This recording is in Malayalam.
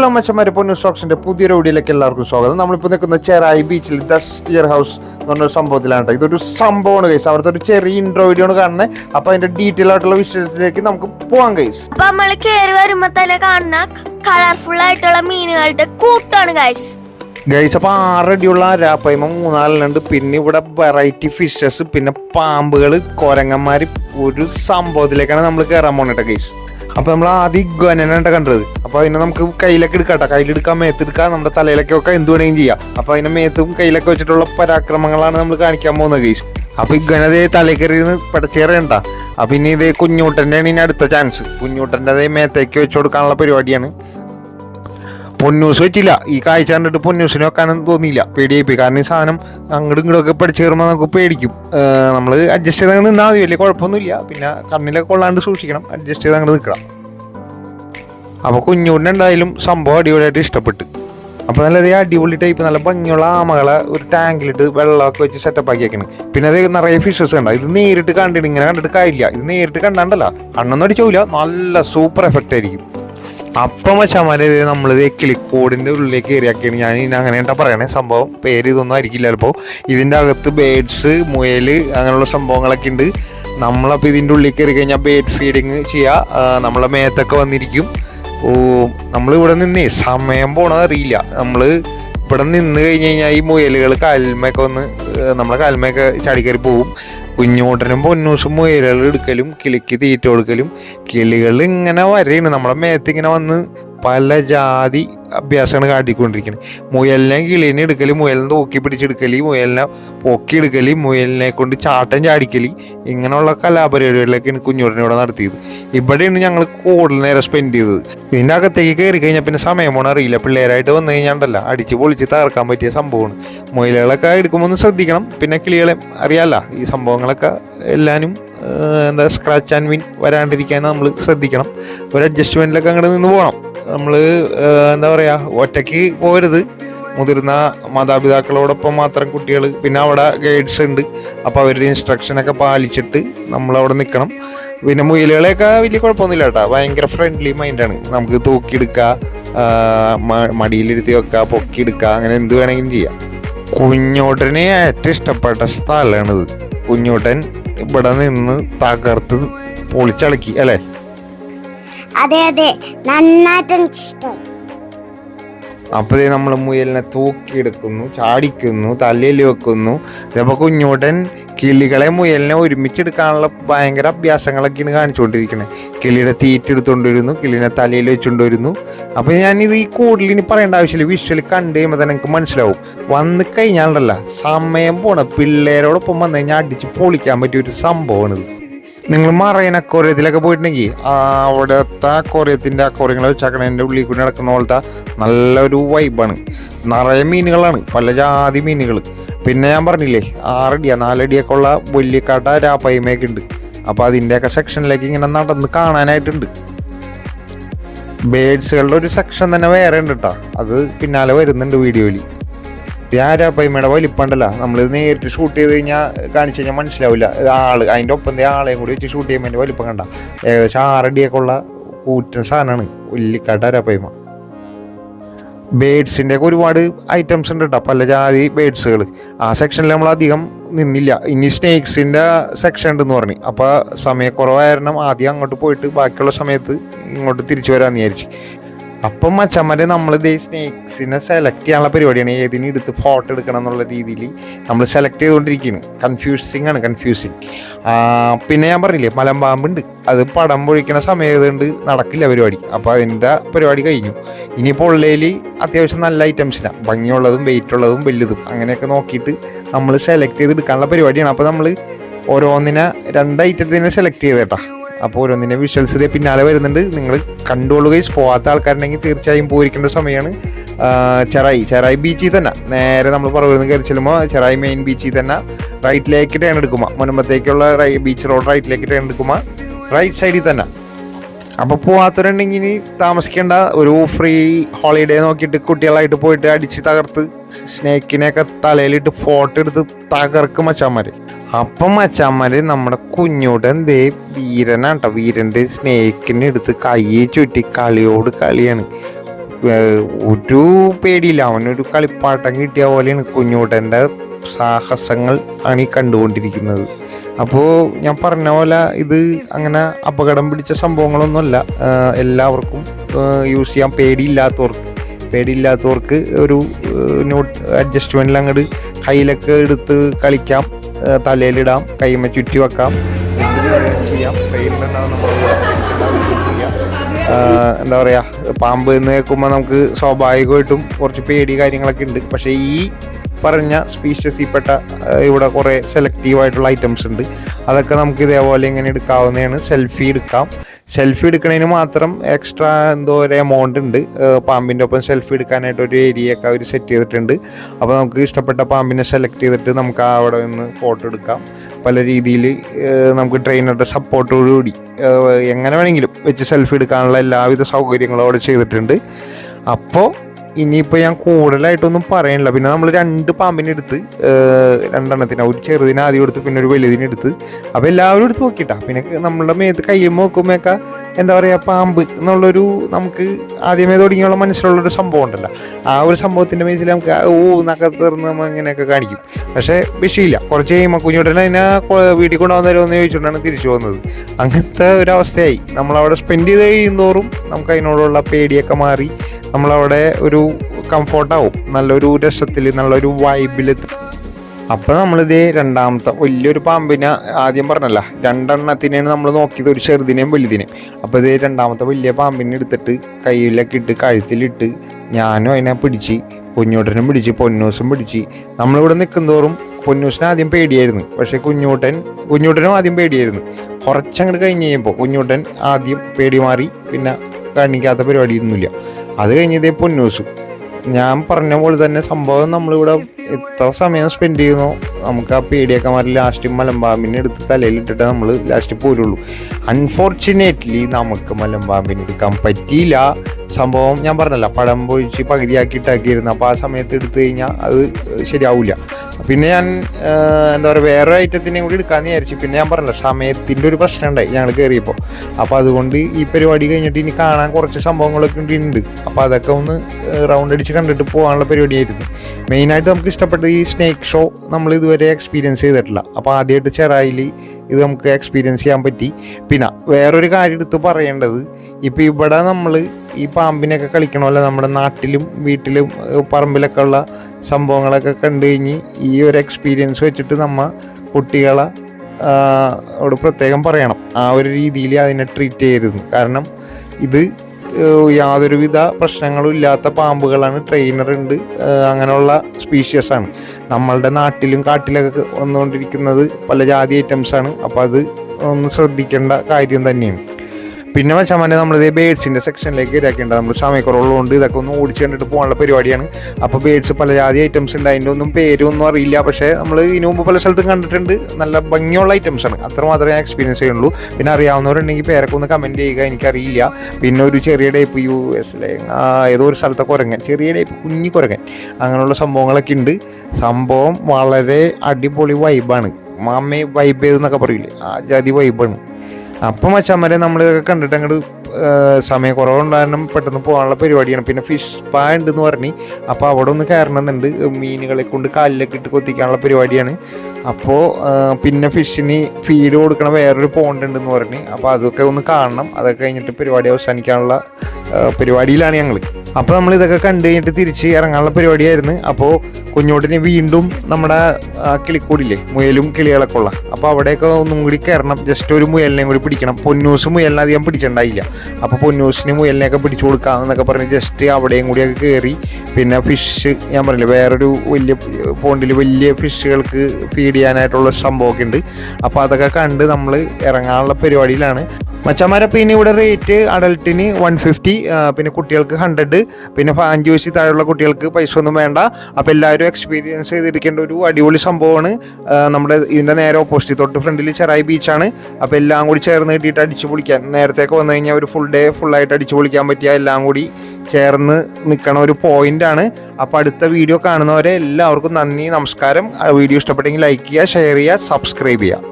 ഹലോ മച്ചന്മാരെ പൊന്നു സ്റ്റോക്സിന്റെ പുതിയൊരു വീഡിയോയിലേക്ക് എല്ലാവർക്കും സ്വാഗതം. നമ്മളിപ്പോൾ നിൽക്കുന്ന ചെറായി ബീച്ചിൽ ദ സ്റ്റിയർ ഹൗസ് എന്ന് പറഞ്ഞൊരു സംഭവത്തിലാണ്. ഇതൊരു സംഭവമാണ് കൈസ് അവിടുത്തെ ഒരു ചെറിയ ഇൻട്രോ വീഡിയോ ആണ് കാണുന്നത് അപ്പോൾ അതിന്റെ ഡീറ്റെയിൽ ആയിട്ടുള്ള വിശേഷത്തിലേക്ക് നമുക്ക് പോവാം കൈസ് അപ്പൊ നമ്മൾ കയറി വരുമ്പോ തന്നെ കാണുന്ന കളർഫുൾ ആയിട്ടുള്ള മീനുകളുടെ കൂട്ടാണ് കൈസ് ഗൈസ് അപ്പോൾ ആറടിയുള്ള അരാപ്പയ്മ മൂന്നാലിനുണ്ട് പിന്നെ ഇവിടെ വെറൈറ്റി ഫിഷസ് പിന്നെ പാമ്പുകൾ കൊരങ്ങന്മാർ ഒരു സംഭവത്തിലേക്കാണ് നമ്മൾ കയറാൻ പോണേട്ടോ ഗൈസ് അപ്പോൾ നമ്മൾ ആദ്യം ഗനനാണ് കണ്ടത്. അപ്പോൾ അതിനെ നമുക്ക് കയ്യിലൊക്കെ എടുക്കാട്ടോ. കയ്യിലെടുക്കാം മേത്തെടുക്കാം നമ്മുടെ തലയിലൊക്കെ ഒക്കെ എന്ത് വേണമെങ്കിലും ചെയ്യാം. അപ്പോൾ അതിനെ മേത്തും കയ്യിലൊക്കെ വെച്ചിട്ടുള്ള പരാക്രമങ്ങളാണ് നമ്മൾ കാണിക്കാൻ പോകുന്നത് ഗൈസ് അപ്പോൾ തലയിൽ കയറിയിരുന്ന് പടച്ചേറേണ്ട അപ്പം ഇനി ഇതേ കുഞ്ഞൂട്ടന്റെ ഇനി അടുത്ത ചാൻസ് കുഞ്ഞൂട്ടന്റെ അതേ മേത്തേക്ക് വെച്ചു കൊടുക്കാനുള്ള പരിപാടിയാണ്. പൊന്നൂസ് വെച്ചില്ല. ഈ കാഴ്ച കണ്ടിട്ട് പൊന്നൂസിനെ വെക്കാനൊന്നും തോന്നിയില്ല. പേടിയായിപ്പോയി. കാരണം ഈ സാധനം അങ്ങോട്ടും ഇങ്ങോട്ടും ഒക്കെ പഠിച്ചു കയറുമ്പോൾ നമുക്ക് പേടിക്കും. നമ്മൾ അഡ്ജസ്റ്റ് ചെയ്ത് നിന്നാൽ മതി. വലിയ കുഴപ്പമൊന്നുമില്ല. പിന്നെ കണ്ണിലൊക്കെ കൊള്ളാണ്ട് സൂക്ഷിക്കണം. അഡ്ജസ്റ്റ് ചെയ്ത് അങ്ങോട്ട് നിൽക്കണം അപ്പോൾ കുഞ്ഞൂടിന് എന്തായാലും സംഭവം അടിപൊളിയായിട്ട് ഇഷ്ടപ്പെട്ടു. അപ്പോൾ നല്ല അടിപൊളി ടൈപ്പ് നല്ല ഭംഗിയുള്ള ആമകളെ ഒരു ടാങ്കിലിട്ട് വെള്ളമൊക്കെ വെച്ച് സെറ്റപ്പ് ആക്കി വെക്കണം. പിന്നെ അത് നിറയെ ഫിഷസ് ഉണ്ട് ഇത് നേരിട്ട് കണ്ടിട്ട് ഇങ്ങനെ കണ്ടിട്ട് കാര്യമില്ല. ഇത് നേരിട്ട് കണ്ടാണ്ടല്ല. കണ്ണൊന്നും അടിച്ചില്ല നല്ല സൂപ്പർ എഫക്റ്റ് ആയിരിക്കും. അപ്പം വെച്ചാൽ ഇത് നമ്മളിത് കിളിക്കോടിന്റെ ഉള്ളിലേക്ക് കയറിയാക്കിയാണ് ഞാൻ ഇനി അങ്ങനെ എന്താ പറയണേ. സംഭവം പേര് ഇതൊന്നും ആയിരിക്കില്ല ചിലപ്പോൾ ഇതിന്റെ അകത്ത് ബേഡ്സ് മുയൽ അങ്ങനെയുള്ള സംഭവങ്ങളൊക്കെ ഉണ്ട്. നമ്മളപ്പോൾ ഇതിന്റെ ഉള്ളിൽ കയറി കഴിഞ്ഞാൽ ബേഡ് ഫീഡിങ് ചെയ്യുക നമ്മളെ മേത്തൊക്കെ വന്നിരിക്കും. ഓ നമ്മളിവിടെ നിന്നേ സമയം പോണത് അറിയില്ല. നമ്മൾ ഇവിടെ നിന്ന് കഴിഞ്ഞ് കഴിഞ്ഞാൽ ഈ മുയലുകൾ കാൽമയൊക്കെ വന്ന് നമ്മളെ കാൽമയൊക്കെ ചാടിക്കയറി പോവും. കുഞ്ഞൂട്ടനും പൊന്നൂസും മുയലുകൾ എടുക്കലും കിളിക്ക് തീറ്റ കൊടുക്കലും കിളികൾ ഇങ്ങനെ വരെയാണ്. നമ്മളെ മേത്ത് ഇങ്ങനെ വന്ന് പല ജാതി അഭ്യാസമാണ് കാട്ടിക്കൊണ്ടിരിക്കുന്നത് മുയലിനെ കിളിനെ എടുക്കൽ മുയലിനെ തൂക്കി പിടിച്ചെടുക്കൽ മുയലിനെ പൊക്കിയെടുക്കൽ മുയലിനെ കൊണ്ട് ചാട്ടം ചാടിക്കൽ ഇങ്ങനെയുള്ള കലാപരിപാടികളിലൊക്കെയാണ് കുഞ്ഞൂട്ടനെ ഇവിടെ നടത്തിയത്. ഇവിടെയാണ് ഞങ്ങൾ കൂടുതൽ നേരം സ്പെൻഡ് ചെയ്തത്. ഇതിന്റെ അകത്തേക്ക് കയറി കഴിഞ്ഞാൽ പിന്നെ സമയം പോണ അറിയില്ല. പിള്ളേരായിട്ട് വന്നു കഴിഞ്ഞാണ്ടല്ല അടിച്ച് പൊളിച്ച് തകർക്കാൻ പറ്റിയ സംഭവമാണ്. മുയലുകളൊക്കെ എടുക്കുമ്പോൾ ഒന്ന് ശ്രദ്ധിക്കണം. പിന്നെ കിളികളെ അറിയാമല്ല ഈ സംഭവങ്ങളൊക്കെ എല്ലാവരും എന്താ സ്ക്രാച്ച് ആൻഡ് വിൻ വരാണ്ടിരിക്കാൻ നമ്മൾ ശ്രദ്ധിക്കണം. ഒരു അഡ്ജസ്റ്റ്മെന്റിലൊക്കെ അങ്ങോട്ട് നിന്ന് പോകണം നമ്മൾ എന്താ പറയുക ഒറ്റയ്ക്ക് പോരുത് മുതിർന്ന മാതാപിതാക്കളോടൊപ്പം മാത്രം കുട്ടികൾ പിന്നെ അവിടെ ഗൈഡ്സ് ഉണ്ട്. അപ്പോൾ അവരുടെ ഇൻസ്ട്രക്ഷനൊക്കെ പാലിച്ചിട്ട് നമ്മൾ അവിടെ നിൽക്കണം പിന്നെ മുയലുകളെയൊക്കെ വലിയ കുഴപ്പമൊന്നുമില്ല കേട്ടോ. ഭയങ്കര ഫ്രണ്ട്ലി മൈൻഡാണ് നമുക്ക് തൂക്കിയെടുക്കുക മടിയിലിരുത്തി വെക്കുക പൊക്കിയെടുക്കുക അങ്ങനെ എന്ത് വേണമെങ്കിലും ചെയ്യാം. കുഞ്ഞോട്ടനെ ഏറ്റവും ഇഷ്ടപ്പെട്ട സ്ഥലമാണിത്. കുഞ്ഞോട്ടൻ ഇവിടെ നിന്ന് തകർത്ത് പൊളിച്ചളക്കി അല്ലേ? അതെ അതെ. നന്നായിട്ട് എനിക്ക് ഇഷ്ടം. അപ്പോൾ നമ്മൾ മുയലിനെ തൂക്കിയെടുക്കുന്നു ചാടിക്കുന്നു തലയിൽ വെക്കുന്നു. ഇതപ്പോൾ കുഞ്ഞുടൻ കിളികളെ മുയലിനെ ഒരുമിച്ചെടുക്കാനുള്ള ഭയങ്കര അഭ്യാസങ്ങളൊക്കെയാണ് കാണിച്ചുകൊണ്ടിരിക്കുന്നത് കിളിയുടെ തീറ്റ എടുത്തുകൊണ്ടിരുന്നു കിളിനെ തലയിൽ വെച്ചുകൊണ്ടിരുന്നു അപ്പോൾ ഞാനിത് ഈ കൂടുതൽ പറയേണ്ട ആവശ്യമില്ല. വിഷ്വൽ കണ്ടു കഴിയുമ്പോൾ തന്നെ എനിക്ക് മനസ്സിലാവും. വന്ന് കഴിഞ്ഞാലുണ്ടല്ല സമയം പോണ പിള്ളേരോടൊപ്പം വന്നു കഴിഞ്ഞാൽ അടിച്ച് പൊളിക്കാൻ പറ്റിയ ഒരു സംഭവമാണിത്. നിങ്ങൾ മറൈൻ അക്വറിയത്തിലൊക്കെ പോയിട്ടുണ്ടെങ്കിൽ അവിടുത്തെ അക്വറിയത്തിന്റെ അക്വറിയങ്ങൾ വെച്ചാക്കണതിന്റെ ഉള്ളിൽ കൂടി നടക്കുന്ന പോലത്തെ നല്ലൊരു വൈബാണ് നിറയെ മീനുകളാണ് പല ജാതി മീനുകൾ. പിന്നെ ഞാൻ പറഞ്ഞില്ലേ ആറടിയ നാലടിയൊക്കെ ഉള്ള വലിയക്കാട്ട രാപ്പയ്മയൊക്കെ ഉണ്ട്. അപ്പോൾ അതിന്റെയൊക്കെ സെക്ഷനിലേക്ക് ഇങ്ങനെ നടന്ന് കാണാനായിട്ടുണ്ട്. ബേഡ്സുകളുടെ ഒരു സെക്ഷൻ തന്നെ വേറെ ഉണ്ട് കേട്ടോ അത് പിന്നാലെ വരുന്നുണ്ട് വീഡിയോയിൽ. ഞാൻ രാപ്പയ്മയുടെ വലിപ്പമുണ്ടല്ലോ നമ്മളിത് നേരിട്ട് ഷൂട്ട് ചെയ്ത് കഴിഞ്ഞാൽ കാണിച്ചു കഴിഞ്ഞാൽ മനസ്സിലാവില്ല. ആൾ അതിന്റെ ഒപ്പം ആളെയും കൂടി വെച്ച് ഷൂട്ട് ചെയ്യുമ്പോൾ അതിന്റെ വലിപ്പം കണ്ട. ഏകദേശം ആറടിയൊക്കെ ഉള്ള കൂറ്റൻ സാധനമാണ് ഉല്ലിക്കാട്ടാര പൈമ ബേഡ്സിന്റെ ഒക്കെ ഒരുപാട് ഐറ്റംസ് ഉണ്ട് കേട്ടോ പല ജാതി ബേഡ്സുകൾ ആ സെക്ഷനിൽ നമ്മൾ അധികം നിന്നില്ല. ഇനി സ്നേക്സിന്റെ സെക്ഷൻ ഉണ്ടെന്ന് പറഞ്ഞു. അപ്പോൾ സമയക്കുറവായ കാരണം ആദ്യം അങ്ങോട്ട് പോയിട്ട് ബാക്കിയുള്ള സമയത്ത് ഇങ്ങോട്ട് തിരിച്ചു വരാമെന്ന് വിചാരിച്ചു. അപ്പം മച്ചന്മാരെ നമ്മൾ സ്നേക്സിനെ സെലക്ട് ചെയ്യാനുള്ള പരിപാടിയാണ്. ഏതിനും എടുത്ത് ഫോട്ടോ എടുക്കണം എന്നുള്ള രീതിയിൽ നമ്മൾ സെലക്ട് ചെയ്തുകൊണ്ടിരിക്കുന്നു കൺഫ്യൂസിങ് ആണ് കൺഫ്യൂസിങ് പിന്നെ ഞാൻ പറഞ്ഞില്ലേ മലമ്പാമ്പുണ്ട്. അത് പടം പൊഴിക്കണ സമയത്തുണ്ട് നടക്കില്ല പരിപാടി. അപ്പോൾ അതിന്റെ പരിപാടി കഴിഞ്ഞു. ഇനിയിപ്പോൾ ഉള്ളതിൽ അത്യാവശ്യം നല്ല ഐറ്റംസിനാണ് ഭംഗിയുള്ളതും വെയിറ്റ് ഉള്ളതും വലുതും അങ്ങനെയൊക്കെ നോക്കിയിട്ട് നമ്മൾ സെലക്ട് ചെയ്ത് എടുക്കാനുള്ള പരിപാടിയാണ്. അപ്പോൾ നമ്മൾ ഓരോന്നിനെ രണ്ട് ഐറ്റത്തിനെ സെലക്ട് ചെയ്തേട്ടാ. അപ്പോൾ ഓരോന്നിന്റെ വിഷ്വൽസ് ഇതേ പിന്നാലെ വരുന്നുണ്ട്. നിങ്ങൾ കണ്ടുകൊള്ളുകയും പോകാത്ത ആൾക്കാരുണ്ടെങ്കിൽ തീർച്ചയായും പോയിരിക്കേണ്ട സമയമാണ് ചെറായി. ചെറായി ബീച്ചിൽ തന്നെ. നേരെ നമ്മൾ പറയുന്നത് കയറി ചെല്ലുമ്പോൾ ചെറായി മെയിൻ ബീച്ചിൽ തന്നെ. റൈറ്റിലേക്ക് ടേൺ എടുക്കുമ്പോൾ മുൻപത്തേക്കുള്ള ബീച്ച് റോഡ് റൈറ്റിലേക്ക് ടേൺ എടുക്കുമ്പോൾ റൈറ്റ് സൈഡിൽ തന്നെ. അപ്പോൾ പോവാത്തവരുണ്ടെങ്കിൽ താമസിക്കേണ്ട ഒരു ഫ്രീ ഹോളിഡേ നോക്കിയിട്ട് കുട്ടികളായിട്ട് പോയിട്ട് അടിച്ച് തകർത്ത് സ്നേക്കിനെയൊക്കെ തലയിലിട്ട് ഫോട്ടോ എടുത്ത് തകർക്കും മച്ചാന്മാര്. അപ്പം മച്ചാന്മാര് നമ്മുടെ കുഞ്ഞൂടൻ ദേ വീരനാട്ടോ. വീരന്റെ സ്നേക്കിനെ എടുത്ത് കൈ ചുറ്റി കളിയോട് കളിയാണ്. ഒരു പേടിയില്ല. അവനൊരു കളിപ്പാട്ടം കിട്ടിയ പോലെയാണ് കുഞ്ഞുടന്റെ സാഹസങ്ങൾ ആണ് ഈ കണ്ടുകൊണ്ടിരിക്കുന്നത്. അപ്പോൾ ഞാൻ പറഞ്ഞ പോലെ ഇത് അങ്ങനെ അപകടം പിടിച്ച സംഭവങ്ങളൊന്നുമല്ല. എല്ലാവർക്കും യൂസ് ചെയ്യാൻ പേടിയില്ലാത്തവർക്ക് പേടിയില്ലാത്തവർക്ക് ഒരു നോട്ട് അഡ്ജസ്റ്റ്മെന്റിൽ അങ്ങോട്ട് കയ്യിലൊക്കെ എടുത്ത് കളിക്കാം. തലയിലിടാം കൈമ ചുറ്റി വെക്കാം. എന്താ പറയുക പാമ്പ് എന്ന് കേൾക്കുമ്പോൾ നമുക്ക് സ്വാഭാവികമായിട്ടും കുറച്ച് പേടി കാര്യങ്ങളൊക്കെ ഉണ്ട്. പക്ഷേ ഈ പറഞ്ഞ സ്പീഷ്യസിൽപ്പെട്ട ഇവിടെ കുറേ സെലക്റ്റീവ് ആയിട്ടുള്ള ഐറ്റംസ് ഉണ്ട്. അതൊക്കെ നമുക്ക് ഇതേപോലെ ഇങ്ങനെ എടുക്കാവുന്നതാണ്. സെൽഫി എടുക്കാം. സെൽഫി എടുക്കുന്നതിന് മാത്രം എക്സ്ട്രാ എന്തോ ഒരു എമൗണ്ട് ഉണ്ട്. പാമ്പിന്റെ ഒപ്പം സെൽഫി എടുക്കാനായിട്ട് ഒരു ഏരിയ ഒക്കെ അവർ സെറ്റ് ചെയ്തിട്ടുണ്ട്. അപ്പോൾ നമുക്ക് ഇഷ്ടപ്പെട്ട പാമ്പിനെ സെലക്ട് ചെയ്തിട്ട് നമുക്ക് അവിടെ നിന്ന് ഫോട്ടോ എടുക്കാം. പല രീതിയിൽ നമുക്ക് ട്രെയിനറുടെ സപ്പോർട്ടോടുകൂടി എങ്ങനെ വേണമെങ്കിലും വെച്ച് സെൽഫി എടുക്കാനുള്ള എല്ലാവിധ സൗകര്യങ്ങളും അവിടെ ചെയ്തിട്ടുണ്ട്. അപ്പോൾ ഇനിയിപ്പോൾ ഞാൻ കൂടുതലായിട്ടൊന്നും പറയണില്ല. പിന്നെ നമ്മൾ രണ്ട് പാമ്പിനെടുത്ത് രണ്ടെണ്ണത്തിന് ഒരു ചെറുതിനെ ആദ്യം എടുത്ത് പിന്നെ ഒരു വലിയതിനെടുത്ത് അപ്പോൾ എല്ലാവരും എടുത്ത് നോക്കിയിട്ടാ. പിന്നെ നമ്മളുടെ മേത്ത് കയ്യുമ്പോൾ നോക്കുമ്പോഴൊക്കെ എന്താ പറയുക പാമ്പ് എന്നുള്ളൊരു നമുക്ക് ആദ്യമേ തുടങ്ങിയുള്ള മനസ്സിലുള്ളൊരു സംഭവം ഉണ്ടല്ലോ. ആ ഒരു സംഭവത്തിന്റെ മേസിൽ നമുക്ക് ഓ നക്ക തീർന്ന് നമ്മൾ ഇങ്ങനെയൊക്കെ കാണിക്കും. പക്ഷേ വിഷയമില്ല കുറച്ച് കഴിയുമ്പോൾ കുഞ്ഞുടനെ അതിനെ വീട്ടിൽ കൊണ്ടുവന്ന് തരുമെന്ന് ചോദിച്ചുകൊണ്ടാണ് തിരിച്ചു പോകുന്നത് അങ്ങനത്തെ ഒരവസ്ഥയായി നമ്മളവിടെ സ്പെൻഡ് ചെയ്ത് കഴിയുന്തോറും നമുക്ക് അതിനോടുള്ള പേടിയൊക്കെ മാറി. നമ്മളവിടെ ഒരു കംഫോർട്ടാവും നല്ലൊരു രസത്തിൽ നല്ലൊരു വൈബിൽ അപ്പോൾ നമ്മളിത് രണ്ടാമത്തെ വലിയൊരു പാമ്പിനെ ആദ്യം പറഞ്ഞല്ല. രണ്ടെണ്ണത്തിനെയാണ് നമ്മൾ നോക്കിയത് ഒരു ചെറുതിനെയും വലുതിനെയും. അപ്പോൾ ഇത് രണ്ടാമത്തെ വലിയ പാമ്പിനെ എടുത്തിട്ട് കയ്യിലൊക്കെ ഇട്ട് കഴുത്തിലിട്ട് ഞാനും അതിനെ പിടിച്ച് കുഞ്ഞൂട്ടനും പിടിച്ച് പൊന്നൂസും പിടിച്ച്. നമ്മളിവിടെ നിൽക്കുന്നതോറും പൊന്നൂസിന് ആദ്യം പേടിയായിരുന്നു. പക്ഷേ കുഞ്ഞൂട്ടൻ കുഞ്ഞൂട്ടനും ആദ്യം പേടിയായിരുന്നു. കുറച്ചങ്ങോട്ട് കഴിഞ്ഞ് കഴിയുമ്പോൾ കുഞ്ഞൂട്ടൻ ആദ്യം പേടി മാറി പിന്നെ കാണിക്കാത്ത പരിപാടിയൊന്നുമില്ല അത് കഴിഞ്ഞതേ പൊന്നൂസും. ഞാൻ പറഞ്ഞ പോലെ തന്നെ സംഭവം നമ്മളിവിടെ എത്ര സമയം സ്പെൻഡ് ചെയ്യുന്നു. നമുക്ക് ആ പേടിയൊക്കെ മാറി ലാസ്റ്റ് മലമ്പാമ്പിനെ എടുത്ത് തലയിലിട്ടിട്ട് നമ്മൾ ലാസ്റ്റ് പോരുള്ളൂ. അൺഫോർച്ചുനേറ്റ്ലി നമുക്ക് മലമ്പാമ്പിനെ എടുക്കാൻ പറ്റിയില്ല. സംഭവം ഞാൻ പറഞ്ഞല്ല പഴം പൊഴിച്ച് പകുതിയാക്കി ഇട്ടാക്കിയിരുന്നു. അപ്പോൾ ആ സമയത്ത് എടുത്തു കഴിഞ്ഞാൽ അത് ശരിയാവില്ല പിന്നെ ഞാൻ എന്താ പറയുക വേറെ ഐറ്റത്തിനെയും കൂടി എടുക്കാമെന്ന് വിചാരിച്ചു. പിന്നെ ഞാൻ പറഞ്ഞില്ല സമയത്തിന്റെ ഒരു പ്രശ്നം ഉണ്ടായി ഞങ്ങൾ കയറിയപ്പോൾ അപ്പോൾ അതുകൊണ്ട് ഈ പരിപാടി കഴിഞ്ഞിട്ട് ഇനി കാണാൻ കുറച്ച് സംഭവങ്ങളൊക്കെ ഉണ്ട് അപ്പോൾ അതൊക്കെ ഒന്ന് റൗണ്ട് അടിച്ച് കണ്ടിട്ട് പോകാനുള്ള പരിപാടിയായിരുന്നു. മെയിനായിട്ട് നമുക്ക് ഇഷ്ടപ്പെട്ട ഈ സ്നേക്ക് ഷോ നമ്മൾ ഇതുവരെ എക്സ്പീരിയൻസ് ചെയ്തിട്ടില്ല. അപ്പോൾ ആദ്യമായിട്ട് ചെറായിൽ ഇത് നമുക്ക് എക്സ്പീരിയൻസ് ചെയ്യാൻ പറ്റി. പിന്നെ വേറൊരു കാര്യം എടുത്ത് പറയേണ്ടത് ഇപ്പോൾ ഇവിടെ നമ്മൾ ഈ പാമ്പിനൊക്കെ കളിക്കണമല്ലോ. നമ്മുടെ നാട്ടിലും വീട്ടിലും പറമ്പിലൊക്കെ ഉള്ള സംഭവങ്ങളൊക്കെ കണ്ടു കഴിഞ്ഞ് ഈ ഒരു എക്സ്പീരിയൻസ് വെച്ചിട്ട് നമ്മ കുട്ടികളെ അവിടെ പ്രത്യേകം പറയണം. ആ ഒരു രീതിയിൽ അതിനെ ട്രീറ്റ് ചെയ്യരുത്. കാരണം ഇത് യാതൊരുവിധ പ്രശ്നങ്ങളും ഇല്ലാത്ത പാമ്പുകളാണ്. ട്രെയിനർ ഉണ്ട് അങ്ങനെയുള്ള സ്പീഷ്യസാണ് നമ്മളുടെ നാട്ടിലും കാട്ടിലൊക്കെ വന്നുകൊണ്ടിരിക്കുന്നത് പല ജാതി ഐറ്റംസാണ് അപ്പോൾ അത് ഒന്ന് ശ്രദ്ധിക്കേണ്ട കാര്യം തന്നെയാണ്. പിന്നെ വെച്ചാൽ നമ്മളിത് ബേഡ്സിന്റെ സെക്ഷനിലേക്ക് ഇരാക്കേണ്ട നമ്മൾ സമയക്കുറവുള്ളതുകൊണ്ട് ഇതൊക്കെ ഒന്ന് ഓടിച്ച് കണ്ടിട്ട് പോകാനുള്ള പരിപാടിയാണ്. അപ്പോൾ ബേഡ്സ് പല ജാതി ഐറ്റംസ് ഉണ്ട്. അതിന്റെ ഒന്നും പേരൊന്നും അറിയില്ല. പക്ഷേ നമ്മൾ ഇതിനു മുമ്പ് പല സ്ഥലത്തും കണ്ടിട്ടുണ്ട്. നല്ല ഭംഗിയുള്ള ഐറ്റംസ് ആണ്. അത്ര മാത്രമേ ഞാൻ എക്സ്പീരിയൻസ് ചെയ്യുള്ളൂ പിന്നെ അറിയാവുന്നവരുണ്ടെങ്കിൽ പേരൊക്കെ ഒന്ന് കമന്റ് ചെയ്യുക. എനിക്കറിയില്ല. പിന്നെ ഒരു ചെറിയ ടൈപ്പ് യു എസിലെ ഏതോ ഒരു സ്ഥലത്തെ കുരങ്ങൻ. ചെറിയ ടൈപ്പ് കുഞ്ഞി കുരങ്ങൻ. അങ്ങനെയുള്ള സംഭവങ്ങളൊക്കെ ഉണ്ട്. സംഭവം വളരെ അടിപൊളി വൈബാണ് മാമേ വൈബ് ചെയ്തെന്നൊക്കെ പറയില്ലേ ആ ജാതി വൈബാണ് അപ്പം മച്ചാന്മാരെ നമ്മളിതൊക്കെ കണ്ടിട്ട് അങ്ങോട്ട് സമയക്കുറവുണ്ട് കാരണം പെട്ടെന്ന് പോകാനുള്ള പരിപാടിയാണ്. പിന്നെ ഫിഷ് സ്പാ ഉണ്ടെന്ന് പറഞ്ഞ് അപ്പോൾ അവിടെ ഒന്ന് കയറണമെന്നുണ്ട്. മീനുകളെ കൊണ്ട് കാലിലൊക്കെ ഇട്ട് കൊത്തിക്കാനുള്ള പരിപാടിയാണ്. അപ്പോൾ പിന്നെ ഫിഷിന് ഫീഡ് കൊടുക്കണ വേറൊരു പോണ്ട് ഉണ്ടെന്ന് പറഞ്ഞ് അപ്പോൾ അതൊക്കെ ഒന്ന് കാണണം. അതൊക്കെ കഴിഞ്ഞിട്ട് പരിപാടി അവസാനിക്കാനുള്ള പരിപാടിയിലാണ് ഞങ്ങൾ അപ്പോൾ നമ്മൾ ഇതൊക്കെ കണ്ടു കഴിഞ്ഞിട്ട് തിരിച്ച് ഇറങ്ങാനുള്ള പരിപാടിയായിരുന്നു. അപ്പോൾ കുഞ്ഞോട്ടിന് വീണ്ടും നമ്മുടെ കിളിക്കൂടില്ലേ മുയലും കിളികളൊക്കെ ഉള്ള അപ്പോൾ അവിടെയൊക്കെ ഒന്നും കൂടി കയറണം. ജസ്റ്റ് ഒരു മുയലിനെയും കൂടി പിടിക്കണം. പൊന്നൂസ് മുയലിനെ അധികം പിടിച്ചിട്ടുണ്ടായില്ല. അപ്പോൾ പൊന്നൂസിന് മുയലിനെയൊക്കെ പിടിച്ചു കൊടുക്കാമെന്നൊക്കെ പറഞ്ഞ് ജസ്റ്റ് അവിടെയും കൂടിയൊക്കെ കയറി പിന്നെ ഫിഷ് ഞാൻ പറഞ്ഞില്ലേ വേറൊരു വലിയ പോണ്ടിൽ വലിയ ഫിഷുകൾക്ക് ഫീഡ് ചെയ്യാനായിട്ടുള്ള സംഭവമൊക്കെ ഉണ്ട്. അപ്പോൾ അതൊക്കെ കണ്ട് നമ്മൾ ഇറങ്ങാനുള്ള പരിപാടിയിലാണ്. മച്ചന്മാരെ പിന്നെ ഇവിടെ റേറ്റ് അഡൽട്ടിന് വൺ ഫിഫ്റ്റി പിന്നെ കുട്ടികൾക്ക് ഹൺഡ്രഡ് പിന്നെ അഞ്ച് വയസ്സിൽ താഴെയുള്ള കുട്ടികൾക്ക് പൈസ ഒന്നും വേണ്ട. അപ്പോൾ എല്ലാവരും എക്സ്പീരിയൻസ് ചെയ്തിരിക്കേണ്ട ഒരു അടിപൊളി സംഭവമാണ്. നമ്മുടെ ഇതിന്റെ നേരെ ഓപ്പോസിറ്റ് തൊട്ട് ഫ്രണ്ടിൽ ചെറായി ബീച്ചാണ് അപ്പോൾ എല്ലാം കൂടി ചേർന്ന് കിട്ടിയിട്ട് അടിച്ചു പൊളിക്കാൻ. നേരത്തേക്ക് വന്നു കഴിഞ്ഞാൽ ഒരു ഫുൾ ഡേ ഫുള്ളായിട്ട് അടിച്ചു പൊളിക്കാൻ പറ്റിയ എല്ലാം കൂടി ചേർന്ന് നിൽക്കണ ഒരു പോയിന്റാണ് അപ്പോൾ അടുത്ത വീഡിയോ കാണുന്നവരെ എല്ലാവർക്കും നന്ദി നമസ്കാരം. വീഡിയോ ഇഷ്ടപ്പെട്ടെങ്കിൽ ലൈക്ക് ചെയ്യുക ഷെയർ ചെയ്യുക സബ്സ്ക്രൈബ് ചെയ്യുക.